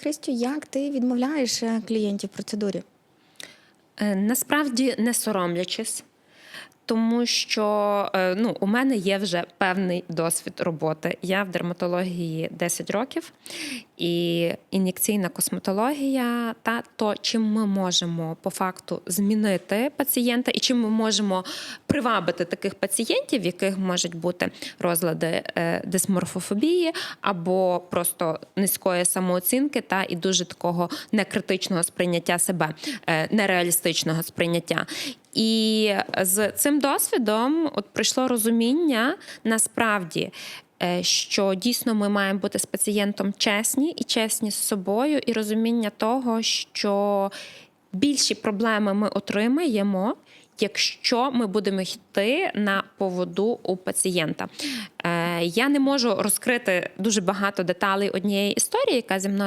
Христю, як ти відмовляєш е, клієнтів процедурі? Е, Насправді не соромлячись, тому що е, ну, у мене є вже певний досвід роботи. Я в дерматології 10 років, і ін'єкційна косметологія та то, чим ми можемо по факту змінити пацієнта, і чим ми можемо привабити таких пацієнтів, в яких можуть бути розлади е, дисморфофобії або просто низької самооцінки, та і дуже такого некритичного сприйняття себе, е, нереалістичного сприйняття. І з цим досвідом от прийшло розуміння насправді. е, Що дійсно ми маємо бути з пацієнтом чесні і чесні з собою, і розуміння того, що більші проблеми ми отримаємо, якщо ми будемо йти на поводу у пацієнта. Е, Я не можу розкрити дуже багато деталей однієї історії, яка зі мною